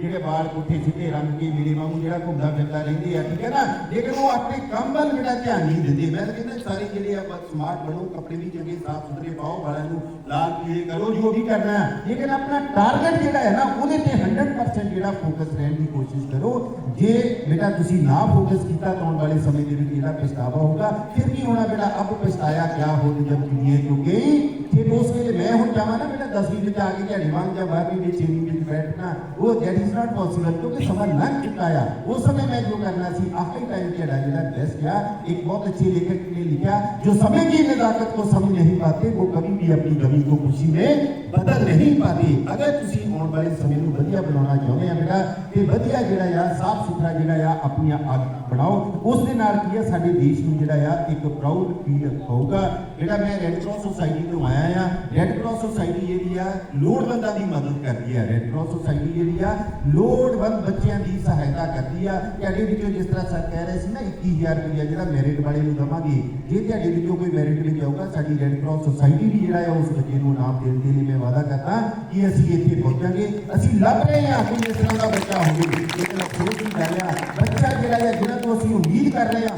ਜਿਹੜੇ ਵਾਲ ਕੋਠੇ ਸਿੱਧੇ ਰੰਗ ਕੇ ਮੇਰੇ ਵਾਂਗੂ ਜਿਹੜਾ ਘੁੰਮਦਾ ਫਿਰਦਾ ਰਹਿੰਦੇ ਆ, ਠੀਕ ਹੈ ਨਾ? ਲੇਕਿਨ ਉਹ ਆਪਣੇ ਕੰਮ ਵੱਲ ਜਿਹੜਾ ਧਿਆਨ ਨਹੀਂ ਦਿੰਦੇ। ਮੈਂ ਕਹਿੰਦਾ ਸਾਰੇ ਜਿਹੜੇ ਆਪਾਂ ਸਮਾਰਟ ਬਣੋ, ਕੱਪੜੇ ਵੀ ਚੰਗੇ, ਸਾਫ਼ ਸੁਥਰੇ ਪਾਓ, ਵਾਲਾਂ ਨੂੰ ਲਾਲ ਪੀਲੇ ਕਰੋ, ਜੋ ਵੀ ਕਰਨਾ ਹੈ। ਲੇਕਿਨ ਆਪਣਾ ਟਾਰਗੇਟ ਜਿਹੜਾ ਹੈ ਨਾ, ਉਹਦੇ ਤੇ 100% ਜਿਹੜਾ ਫੋਕਸ ਰਹਿਣ ਦੀ ਕੋਸ਼ਿਸ਼ ਕਰੋ। ਜੇ ਬੇਟਾ ਤੁਸੀਂ ਨਾ ਫੋਕਸ ਕੀਤਾ ਤਾਂ ਆਉਣ ਵਾਲੇ ਸਮੇਂ ਦੇ ਵਿੱਚ ਜਿਹੜਾ ਪਛਤਾਵਾ ਹੋਊਗਾ। ਫਿਰ ਕੀ ਹੋਣਾ ਬੇਟਾ ਅਬ ਪਛਤਾਇਆ ਕਿਆ ਹੋ ਜਬ ਦੁਨੀਆ ਤੋਂ ਗਈ تو اس کے لیے میں ہوں جانا نا بیٹا دسویں میں آگے کیا ڈیمانگ یا بارہویں میں چینی میں بیٹھنا وہ دیٹ از ناٹ پاسبل کیونکہ سمجھ نہ چپکایا اس سمے میں جو کرنا سی آخری ٹائم کیا ڈائلر ڈریس کیا ایک بہت اچھے لیکھک نے لکھا جو سمے کی نزاکت کو سمجھ نہیں پاتے وہ کبھی بھی اپنی کمی کو خوشی میں بدل نہیں پاتے اگر تسی آن والے سمے نو ودیا بنانا چاہتے ہیں بیٹا تے ودیا جڑا یا صاف ستھرا جڑا یا اپنی آگ بناؤ اس دے نال کیا سارے دیش نو جڑا یا ایک پراؤڈ فیل ہوگا بیٹا میں ریڈ کراس سوسائٹی تو آیا ہاں ਰੈੱਡ ਕਰਾਸ ਸੁਸਾਇਟੀ ਜਿਹੜੀ ਆ ਲੋੜਵੰਦਾਂ ਦੀ ਮਦਦ ਕਰਦੀ ਆ। ਰੈੱਡ ਕਰਾਸ ਸੁਸਾਇਟੀ ਜਿਹੜੀ ਆ ਲੋੜਵੰਦ ਬੱਚਿਆਂ ਦੀ ਸਹਾਇਤਾ ਕਰਦੀ ਆ। ਤੁਹਾਡੇ ਵਿੱਚੋਂ ਜਿਸ ਤਰ੍ਹਾਂ ਸਰ ਕਹਿ ਰਹੇ ਸੀ ਨਾ 21000 ਰੁਪਇਆ ਜਿਹੜਾ ਮੈਰਿਟ ਵਾਲੇ ਨੂੰ ਦਵਾਂਗੇ, ਜੇ ਤੁਹਾਡੇ ਵਿੱਚੋਂ ਕੋਈ ਮੈਰਿਟ ਵਿੱਚ ਆਊਗਾ, ਸਾਡੀ ਰੈੱਡ ਕਰਾਸ ਸੁਸਾਇਟੀ ਵੀ ਜਿਹੜਾ ਆ ਉਸ ਬੱਚੇ ਨੂੰ ਨਾਮ ਦੇਣ ਦੇ ਲਈ ਮੈਂ ਵਾਅਦਾ ਕਰਦਾ ਕਿ ਅਸੀਂ ਇੱਥੇ ਪਹੁੰਚਾਂਗੇ। ਅਸੀਂ ਲੱਭ ਰਹੇ ਹਾਂ ਕੋਈ ਇਸ ਤਰ੍ਹਾਂ ਦਾ ਬੱਚਾ ਹੋਵੇ। ਲੇਕਿਨ ਅਫਸੋਸ ਦੀ ਗੱਲ ਆ, ਬੱਚਾ ਜਿਹੜਾ ਹੈ ਜਿਹਨਾਂ ਤੋਂ ਅਸੀਂ ਉਮੀਦ ਕਰ ਰਹੇ ਹਾਂ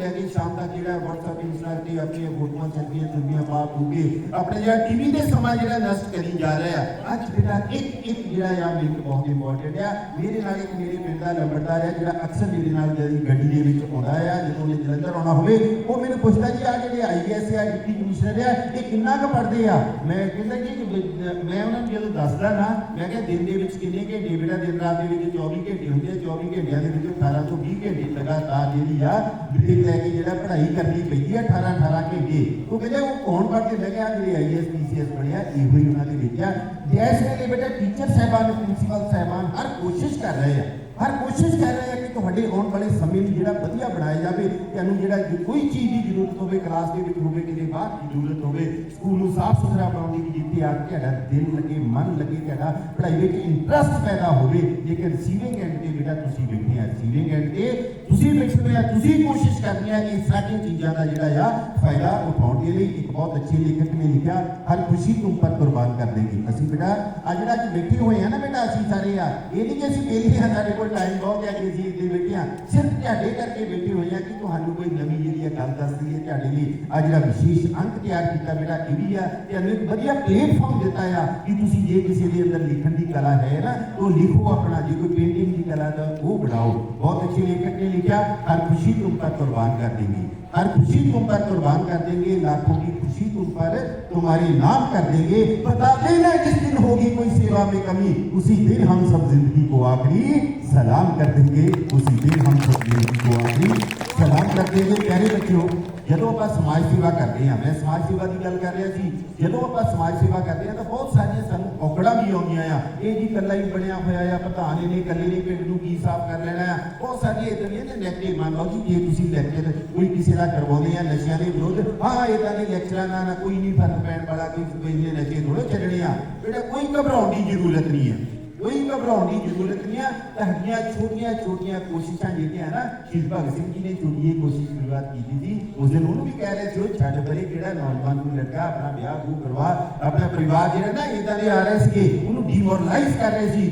ਸਵੇਰੇ ਤੋਂ ਲੈ ਕੇ ਸ਼ਾਮ ਤੱਕ ਜਿਹੜਾ WhatsApp ਇੰਸਟਾ ਤੇ ਆਪਣੀਆਂ ਫੋਟੋਆਂ ਚੱਲਦੀਆਂ ਚੁੰਦੀਆਂ ਪਾ ਪੂਗੇ ਆਪਣੇ ਜਿਹੜਾ ਟੀਵੀ ਦੇ ਸਮਾਂ ਜਿਹੜਾ ਨਸ਼ਟ ਕਰੀ ਜਾ ਰਿਹਾ ਅੱਜ ਬੇਟਾ ਇੱਕ ਇੱਕ ਜਿਹੜਾ ਆ ਮੈਨੂੰ ਬਹੁਤ ਇੰਪੋਰਟੈਂਟ ਆ ਮੇਰੇ ਨਾਲ ਇੱਕ ਮੇਰੇ ਪਿੰਡ ਦਾ ਲੰਬੜਦਾਰ ਆ ਜਿਹੜਾ ਅਕਸਰ ਮੇਰੇ ਨਾਲ ਜਿਹੜੀ ਗੱਡੀ ਦੇ ਵਿੱਚ ਆਉਂਦਾ ਆ ਜਦੋਂ ਉਹਨੇ ਜਲੰਧਰ ਆਉਣਾ ਹੋਵੇ ਉਹ ਮੈਨੂੰ ਪੁੱਛਦਾ ਜੀ ਆ ਜਿਹੜੇ ਆਈਐਸ ਆ ਡਿਪਟੀ ਕਮਿਸ਼ਨਰ ਆ ਇਹ ਕਿੰਨਾ ਕੁ ਪੜ੍ਹਦੇ ਆ ਮੈਂ ਕਹਿੰਦਾ ਜੀ ਕਿ ਵੀ- ਮੈਂ ਉਹਨਾਂ ਨੂੰ ਜਦੋਂ ਦੱਸਦਾ ਨਾ ਮੈਂ ਕਿਹਾ ਦਿਨ ਦੇ ਵਿੱਚ ਕਿੰਨੇ ਘੰਟੇ ਬੇਟਾ ਦਿਨ ਰਾਤ ਦੇ ਵਿੱਚ 24 ਘੰਟੇ ਹੁੰਦੇ ਆ 24 ਘੰਟਿਆਂ ਦੇ ਵਿੱਚ 18 ਤੋਂ 20 ਘੰਟੇ ਲਗਾਤਾਰ ਜਿਹੜੀ ਆ ਬ੍ਰੇਕ ਲੈ ਕੇ ਜਿਹੜਾ ਪੜ੍ਹਾਈ ਕਰਨੀ ਪਈ ਆ 18 18 ਘੰਟੇ ਉਹ ਕਹਿੰਦੇ, ਉਹ ਕੌਣ ਪੜ੍ਹਦੇ ਮੈਂ ਕਿਹਾ ਜਿਹੜੇ ਆਈਐਸ ਪੀਸੀਐਸ ਪੜ੍ਹਿਆ, ਇਹੋ ਹੀ ਉਹਨਾਂ ਦੇ ਵਿੱਚ ਆ। ਜੈਸ ਵੇਲੇ ਬੇਟਾ ਟੀਚਰ ਸਾਹਿਬਾਨ ਪ੍ਰਿੰਸੀਪਲ ਸਾਹਿਬਾਨ, ਹਰ ਕੋਸ਼ਿਸ਼ ਕਰ ਰਹੇ ਆ। ਹਰ ਕੋਸ਼ਿਸ਼ ਕਰ ਰਹੇ ਹਾਂ ਕਿ ਤੁਹਾਡੇ ਆਉਣ ਵਾਲੇ ਸਮੇਂ ਨੂੰ ਜਿਹੜਾ ਵਧੀਆ ਬਣਾਇਆ ਜਾਵੇ ਤੁਹਾਨੂੰ ਜਿਹੜਾ ਕੋਈ ਚੀਜ਼ ਦੀ ਜ਼ਰੂਰਤ ਹੋਵੇ ਕਲਾਸ ਦੇ ਵਿੱਚ ਹੋਵੇ, ਕਿਤੇ ਬਾਹਰ ਦੀ ਜ਼ਰੂਰਤ ਹੋਵੇ ਸਕੂਲ ਨੂੰ ਸਾਫ਼ ਸੁਥਰਾ ਬਣਾਉਣ ਦੀ ਵੀ ਜਿੱਥੇ ਆ ਕੇ ਤੁਹਾਡਾ ਦਿਲ ਲੱਗੇ, ਮਨ ਲੱਗੇ, ਤੁਹਾਡਾ ਪੜ੍ਹਾਈ ਵਿੱਚ ਇੰਟਰਸਟ ਪੈਦਾ ਹੋਵੇ ਲੇਕਿਨ ਰਿਸੀਵਿੰਗ ਐਂਡ ਤੇ ਜਿਹੜਾ ਤੁਸੀਂ ਬੈਠੇ ਆ ਰਿਸੀਵਿੰਗ ਐਂਡ ਤੇ ਤੁਸੀਂ ਬੈਠੇ ਹੋਏ ਆ, ਤੁਸੀਂ ਕੋਸ਼ਿਸ਼ ਕਰਨੀ ਆ ਕਿ ਸਾਰੀਆਂ ਚੀਜ਼ਾਂ ਦਾ ਜਿਹੜਾ ਆ, ਫਾਇਦਾ ਉਠਾਉਣ ਦੇ ਲਈ ਇੱਕ ਬਹੁਤ ਅੱਛੇ ਲੇਖਕ ਨੇ ਲਿਖਿਆ, ਹਰ ਖੁਸ਼ੀ ਤੁਮ ਪਰ ਕੁਰਬਾਨ ਕਰ ਦੇਗੀ। ਬੇਟਾ ਆ ਜਿਹੜਾ ਅੱਜ ਬੈਠੇ ਹੋਏ ਆ ਨਾ ਬੇਟਾ ਅਸੀਂ ਸਾਰੇ ਆ ਇਹ ਨਹੀਂ ਕਿ ਅਸੀਂ ਵਿਹਲੇ ਹਾਂ ਸਾਡੇ ਕੋਲ ਟਾਈਮ ਬਹੁਤ ਹੈ ਕਿ ਅਸੀਂ ਇੱਥੇ ਬੈਠੇ ਹਾਂ ਸਿਰਫ ਤੁਹਾਡੇ ਕਰਕੇ ਬੈਠੇ ਹੋਏ ਆ ਕਿ ਤੁਹਾਨੂੰ ਕੋਈ ਨਵੀਂ ਜਿਹੜੀ ਹੈ ਗੱਲ ਦੱਸਦੀ ਹੈ ਤੁਹਾਡੇ ਲਈ ਆ ਜਿਹੜਾ ਵਿਸ਼ੇਸ਼ ਅੰਕ ਤਿਆਰ ਕੀਤਾ ਬੇਟਾ ਇਹ ਵੀ ਆ ਤੁਹਾਨੂੰ ਇੱਕ ਵਧੀਆ ਪਲੇਟਫਾਰਮ ਦਿੱਤਾ ਆ ਕਿ ਤੁਸੀਂ ਜੇ ਕਿਸੇ ਦੇ ਅੰਦਰ ਲਿਖਣ ਦੀ ਕਲਾ ਹੈ ਨਾ ਉਹ ਲਿਖੋ ਆਪਣਾ ਜੇ ਕੋਈ ਪੇਂਟਿੰਗ ਦੀ ਕਲਾ ਤਾਂ ਉਹ ਬਣਾਓ ਬਹੁਤ ਅੱਛੇ ਲੇਖਕ ਨੇ ਲਿਖਿਆ हर खुशी तुम पर कुर्बान कर देंगे हर खुशी तुम पर कुर्बान कर देंगे लाखों की खुशी तुम पर तुम्हारे नाम कर देंगे बता देना जिस pogi mo सेवा में कमी उसी दिन हम सब जिंदगी को आखिरी सलाम कर देंगे उसी दिन हम सब जिंदगी को आखिरी सलाम कर देंगे प्यारे बच्चों ਜਦੋਂ ਆਪਾਂ ਸਮਾਜ ਸੇਵਾ ਕਰਦੇ ਹਾਂ ਮੈਂ ਸਮਾਜ ਸੇਵਾ ਦੀ ਗੱਲ ਕਰ ਰਿਹਾ ਸੀ ਜਦੋਂ ਆਪਾਂ ਸਮਾਜ ਸੇਵਾ ਕਰਦੇ ਹਾਂ ਤਾਂ ਬਹੁਤ ਸਾਰੀਆਂ ਸਾਨੂੰ ਔਕੜਾਂ ਵੀ ਆਉਂਦੀਆਂ ਆ ਇਹ ਜੀ ਇਕੱਲਾ ਹੀ ਬਣਿਆ ਹੋਇਆ ਆ ਪ੍ਰਧਾਨ ਨੇ ਇਕੱਲੇ ਨੇ ਪਿੰਡ ਨੂੰ ਕੀ ਸਾਫ਼ ਕਰ ਲੈਣਾ ਆ ਬਹੁਤ ਸਾਰੀਆਂ ਇਦਾਂ ਦੀਆਂ ਨੈਗੇਟਿਵ ਮੰਨ ਲਓ ਜੀ ਜੇ ਤੁਸੀਂ ਲੈਕਚਰ ਕੋਈ ਕਿਸੇ ਦਾ ਕਰਵਾਉਂਦੇ ਆ ਨਸ਼ਿਆਂ ਦੇ ਵਿਰੁੱਧ ਹਾਂ ਇਦਾਂ ਦੇ ਲੈਕਚਰਾਂ ਨਾਲ ਨਾ ਕੋਈ ਨਹੀਂ ਫਰਕ ਪੈਣ ਵਾਲਾ ਕਿ ਕੋਈ ਨੇ ਨਸ਼ੇ ਥੋੜੇ ਛੱਡਣੇ ਆ ਬੇਟਾ ਕੋਈ ਘਬਰਾਉਣ ਦੀ ਜ਼ਰੂਰਤ ਨਹੀਂ ਹੈ ਕੋਈ ਘਬਰਾਉਣ ਦੀ ਜ਼ਰੂਰਤ ਨਹੀਂ ਹੈ ਤੁਹਾਡੀਆਂ ਛੋਟੀਆਂ ਛੋਟੀਆਂ ਕੋਸ਼ਿਸ਼ਾਂ ਜਿਹੜੀਆਂ ਹੈ ਨਾ ਸ਼ਹੀਦ ਭਗਤ ਸਿੰਘ ਜੀ ਨੇ ਛੋਟੀ ਜਿਹੀ ਕੋਸ਼ਿਸ਼ ਸ਼ੁਰੂਆਤ ਕੀਤੀ ਸੀ ਉਸ ਦਿਨ ਉਹਨੂੰ ਵੀ ਕਹਿ ਰਹੇ ਸੀ ਉਹ ਛੱਡ ਪਰੇ ਕਿਹੜਾ ਨੌਜਵਾਨ ਨੂੰ ਲੜਕਾ ਆਪਣਾ ਵਿਆਹ ਬੂ ਕਰਵਾ ਆਪਣਾ ਪਰਿਵਾਰ ਜਿਹੜਾ ਨਾ ਇਦਾਂ ਦੇ ਆ ਰਹੇ ਸੀਗੇ ਉਹਨੂੰ ਡੀਮੋਰਲਾਈਜ਼ ਕਰ ਰਹੇ ਸੀ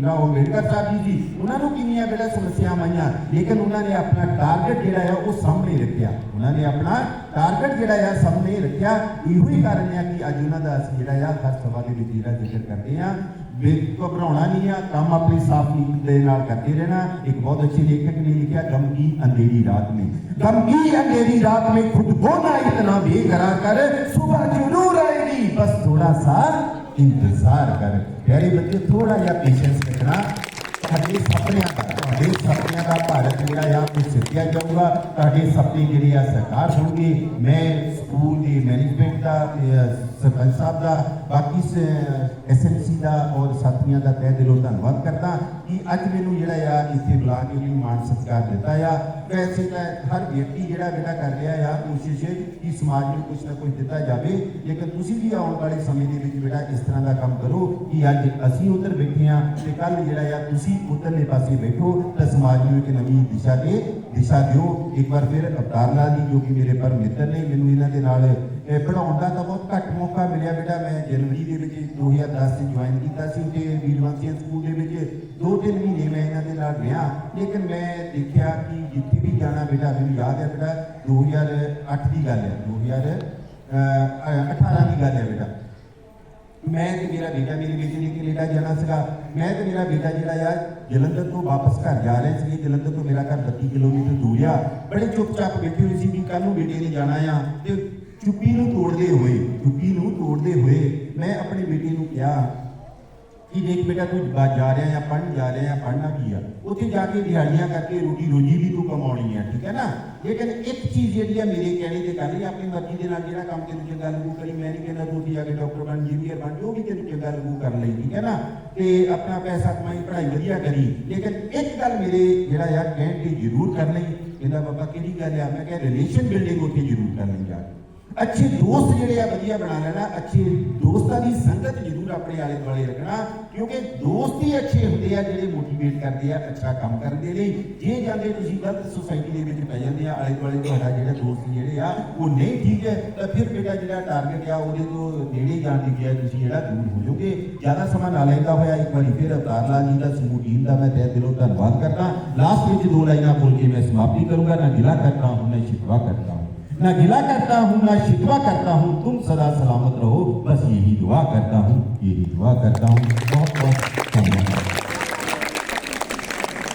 ਨਾ ਹੋਵੇ ਕਰਤਾ ਵੀ ਜੀ ਉਹਨਾਂ ਨੂੰ ਕਿੰਨੀਆਂ ਜਿਹੜਾ ਸਮੱਸਿਆਵਾਂ ਆਈਆਂ? ਲੇਕਿਨ ਉਹਨਾਂ ਨੇ ਆਪਣਾ ਟਾਰਗੇਟ ਜਿਹੜਾ ਆ, ਉਹ ਸਾਹਮਣੇ ਰੱਖਿਆ। ਉਹਨਾਂ ਨੇ ਆਪਣਾ ਟਾਰਗੇਟ ਜਿਹੜਾ ਆ, ਸਾਹਮਣੇ ਰੱਖਿਆ। ਇਹੋ ਹੀ ਕਾਰਨ ਹੈ ਕਿ ਅੱਜ ਉਹਨਾਂ ਦਾ ਅਸੀਂ ਜਿਹੜਾ ਆ, ਹਰ ਸਭਾ ਦੇ ਵਿੱਚ ਜਿਹੜਾ ਜ਼ਿਕਰ ਕਰਦੇ ਆ ਵੇ ਘਬਰਾਉਣਾ ਨਹੀਂ ਆ, ਕੰਮ ਆਪਣੀ ਸਾਫ਼ ਨੀਤ ਦੇ ਨਾਲ ਕਰਦੇ ਰਹਿਣਾ। ਇੱਕ ਬਹੁਤ ਅੱਛੇ ਲੇਖਕ ਨੇ ਲਿਖਿਆ, ਗਮ ਕੀ ਅੰਧੇਰੀ ਰਾਤ ਮੇ? ਗਮ ਕੀ ਅੰਧੇਰੀ ਰਾਤ ਮੇ? ਖੁਦ ਕੋ ਨਾ ਇਤਨਾ ਬੇਗਰਾ ਕਰ। ਸੁਬਹ ਕੀ ਨੂਰ ਆਏਗੀ ਬਸ ਥੋੜਾ ਸਾ ਇੰਤਜ਼ਾਰ ਕਰ। ਪਿਆਰੇ ਬੱਚੇ ਥੋੜਾ ਜਿਹਾ ਪੇਸ਼ੈਂਸ ਰੱਖਣਾ। ਤੁਹਾਡੇ ਸੁਪਨਿਆਂ ਦਾ, ਤੁਹਾਡੇ ਸੁਪਨਿਆਂ ਦਾ ਭਾਰਤ ਜਿਹੜਾ ਆ ਉਹ ਸਿੱਧਿਆ ਜਾਊਗਾ। ਤੁਹਾਡੇ ਸੁਪਨੇ ਜਿਹੜੇ ਆ ਸਾਕਾਰ ਹੋਣਗੇ ਮੈਂ ਸਕੂਲ ਦੀ ਮੈਨੇਜਮੈਂਟ ਦਾ ਸਰਪੰਚ ਸਾਹਿਬ ਦਾ ਬਾਕੀ ਐਸਐਮਸੀ ਦਾ ਔਰ ਸਾਥੀਆਂ ਦਾ ਤਹਿ ਦਿਲੋਂ ਧੰਨਵਾਦ ਕਰਦਾ ਕਿ ਅੱਜ ਮੈਨੂੰ ਜਿਹੜਾ ਆ ਇੱਥੇ ਬੁਲਾ ਕੇ ਮੈਨੂੰ ਮਾਣ ਸਤਿਕਾਰ ਦਿੱਤਾ ਆ ਵੈਸੇ ਤਾਂ ਹਰ ਵਿਅਕਤੀ ਜਿਹੜਾ ਬੇਟਾ ਕਰ ਰਿਹਾ ਆ ਕੋਸ਼ਿਸ਼ ਹੈ ਕਿ ਸਮਾਜ ਨੂੰ ਕੁਝ ਨਾ ਕੁਝ ਦਿੱਤਾ ਜਾਵੇ ਲੇਕਿਨ ਤੁਸੀਂ ਵੀ ਆਉਣ ਵਾਲੇ ਸਮੇਂ ਦੇ ਵਿੱਚ ਬੇਟਾ ਇਸ ਤਰ੍ਹਾਂ ਦਾ ਕੰਮ ਕਰੋ ਕਿ ਅੱਜ ਅਸੀਂ ਉਧਰ ਬੈਠੇ ਆ ਤੇ ਕੱਲ ਜਿਹੜਾ ਆ ਤੁਸੀਂ ਉਧਰਲੇ ਪਾਸੇ ਬੈਠੋ ਤਾਂ ਸਮਾਜ ਨੂੰ ਇੱਕ ਨਵੀਂ ਦਿਸ਼ਾ ਦੇ ਦਿਸ਼ਾ ਦਿਓ ਇੱਕ ਵਾਰ ਫਿਰ ਅਵਤਾਰ ਲਾਲ ਜੀ ਜੋ ਕਿ ਮੇਰੇ ਪਰ ਮਿੱਤਰ ਨੇ ਮੈਨੂੰ ਇਹਨਾਂ ਦੇ ਨਾਲ ਇਹ ਪੜਾਉਣ ਦਾ ਤਾਂ ਬਹੁਤ ਘੱਟ ਮੌਕਾ ਮਿਲਿਆ ਬੇਟਾ। ਮੈਂ ਜਨਵਰੀ ਦੇ ਵਿੱਚ 2010 ਚ ਜੁਆਇਨ ਕੀਤਾ ਸੀ ਤੇ ਵੀਰਵੰਸ਼ੀਆ ਸਕੂਲ ਦੇ ਵਿੱਚ। ਦੋ ਤਿੰਨ ਮਹੀਨੇ ਮੈਂ ਇਹਨਾਂ ਦੇ ਨਾਲ ਰਿਹਾ। ਲੇਕਿਨ ਮੈਂ ਦੇਖਿਆ ਕਿ ਜਿੱਥੇ ਵੀ ਜਾਣਾ ਬੇਟਾ, ਮੈਨੂੰ ਯਾਦ ਹੈ ਬੇਟਾ 2008 ਦੀ ਗੱਲ ਹੈ 2018 ਦੀ ਗੱਲ ਹੈ ਬੇਟਾ। ਮੈਂ ਤੇ ਮੇਰਾ ਬੇਟਾ, ਮੇਰੇ ਬੇਟੇ ਨੇ ਕੈਨੇਡਾ ਜਾਣਾ ਸੀਗਾ। ਮੈਂ ਤੇ ਮੇਰਾ ਬੇਟਾ ਜਿਹੜਾ ਆ, ਜਲੰਧਰ ਤੋਂ ਵਾਪਸ ਘਰ ਜਾ ਰਹੇ ਸੀ ਜਲੰਧਰ ਤੋਂ ਮੇਰਾ ਘਰ 32 ਕਿਲੋਮੀਟਰ ਦੂਰ ਆ। ਬੜੇ ਚੁੱਪਚਾਪ ਬੈਠੇ ਹੋਏ ਸੀ ਵੀ ਕੱਲ ਨੂੰ ਬੇਟੇ ਨੇ ਜਾਣਾ ਆ। ਤੇ ਚੁੱਪੀ ਨੂੰ ਤੋੜਦੇ ਹੋਏ, ਚੁੱਪੀ ਨੂੰ ਤੋੜਦੇ ਹੋਏ ਮੈਂ ਆਪਣੇ ਬੇਟੇ ਨੂੰ ਕਿਹਾ ਕਿ ਦੇਖ ਬੇਟਾ, ਤੂੰ ਜਾ ਰਿਹਾ ਆ ਪੜ੍ਹਨ ਜਾ ਰਿਹਾ ਆ, ਪੜ੍ਹਨਾ ਕੀ ਆ? ਉੱਥੇ ਜਾ ਕੇ ਦਿਹਾੜੀਆਂ ਕਰਕੇ ਰੋਟੀ ਰੋਜੀ ਵੀ ਤੂੰ ਕਮਾਉਣੀ ਆ, ਠੀਕ ਹੈ ਨਾ? ਲੇਕਿਨ ਇੱਕ ਚੀਜ਼ ਜਿਹੜੀ ਆ ਮੇਰੇ ਕਹਿਣੇ ਤੇ ਕਰ ਲਈ ਆਪਣੀ ਮਰਜ਼ੀ ਦੇ ਨਾਲ ਜਿਹੜਾ ਕੰਮ ਤੈਨੂੰ ਚੰਗਾ ਲੱਗੂ ਕਰੀ, ਮੈਂ ਨਹੀਂ ਕਹਿੰਦਾ ਤੂੰ ਜਾ ਕੇ ਡਾਕਟਰ ਬਣ ਇੰਜੀਨੀਅਰ ਬਣ, ਜੋ ਵੀ ਤੈਨੂੰ ਚੰਗਾ ਲੱਗੂ ਕਰ ਲਈ, ਠੀਕ ਹੈ ਨਾ? ਤੇ ਆਪਣਾ ਪੈਸਾ ਕਮਾਈ, ਪੜ੍ਹਾਈ ਵਧੀਆ ਕਰੀ। ਲੇਕਿਨ ਇੱਕ ਗੱਲ ਮੇਰੇ ਜਿਹੜਾ ਯਾਰ ਕਹਿਣ ਤੇ ਜ਼ਰੂਰ ਕਰ ਲਈ, ਕਹਿੰਦਾ, ਬਾਬਾ, ਕਿਹੜੀ ਗੱਲ ਆ? ਮੈਂ ਕਿਹਾ ਰਿਲੇਸ਼ਨ ਬਿਲਡਿੰਗ ਉੱਥੇ ਜ਼ਰੂਰ ਕਰ ਲਈ ਜਾ ਅੱਛੇ ਦੋਸਤ ਜਿਹੜੇ ਆ, ਵਧੀਆ ਬਣਾ ਲੈਣਾ। ਅੱਛੇ ਦੋਸਤਾਂ ਦੀ ਸੰਗਤ ਜ਼ਰੂਰ ਆਪਣੇ ਆਲੇ ਦੁਆਲੇ ਰੱਖਣਾ, ਕਿਉਂਕਿ ਦੋਸਤ ਹੀ ਅੱਛੇ ਹੁੰਦੇ ਆ, ਜਿਹੜੇ ਮੋਟੀਵੇਟ ਕਰਦੇ ਆ, ਅੱਛਾ ਕੰਮ ਕਰਨ ਦੇ ਲਈ। ਜੇ ਜਾਂਦੇ ਤੁਸੀਂ ਗਲਤ ਸੁਸਾਇਟੀ ਦੇ ਵਿੱਚ ਪੈ ਜਾਂਦੇ ਆ, ਆਲੇ ਦੁਆਲੇ ਤੁਹਾਡਾ ਜਿਹੜਾ ਦੋਸਤ ਜਿਹੜੇ ਆ, ਉਹ ਨਹੀਂ ਠੀਕ ਹੈ, ਤਾਂ ਫਿਰ ਬੇਟਾ ਜਿਹੜਾ ਟਾਰਗੇਟ ਆ, ਉਹਦੇ ਤੋਂ ਨੇੜੇ ਜਾਣ ਦੀ ਗਿਆ ਤੁਸੀਂ ਜਿਹੜਾ ਦੂਰ ਹੋ ਜਾਓਗੇ। ਜ਼ਿਆਦਾ ਸਮਾਂ ਨਾ ਲੈਂਦਾ ਹੋਇਆ, ਇੱਕ ਵਾਰੀ ਫਿਰ ਅਵਤਾਰ ਲਾਲ ਜੀ ਦਾ ਸਮੂਹ ਟੀਮ ਦਾ ਮੈਂ ਤਹਿ ਦਿਲੋਂ ਧੰਨਵਾਦ ਕਰਦਾ। ਲਾਸਟ ਵਿੱਚ ਦੋ ਲਾਈਨਾਂ ਬੋਲ ਕੇ ਮੈਂ ਸਮਾਪਤੀ ਕਰੂੰਗਾ, ਨਾ ਗਿਲਾ ਕਰਦਾ ਹੂੰ ਨਾ ਸ਼ਿਕਵਾ ਕਰਦਾ ना गिला करता हूँ ना शिकवा करता हूँ तुम सदा सलामत रहो बस यही दुआ करता हूँ यही दुआ करता हूँ बहुत बहुत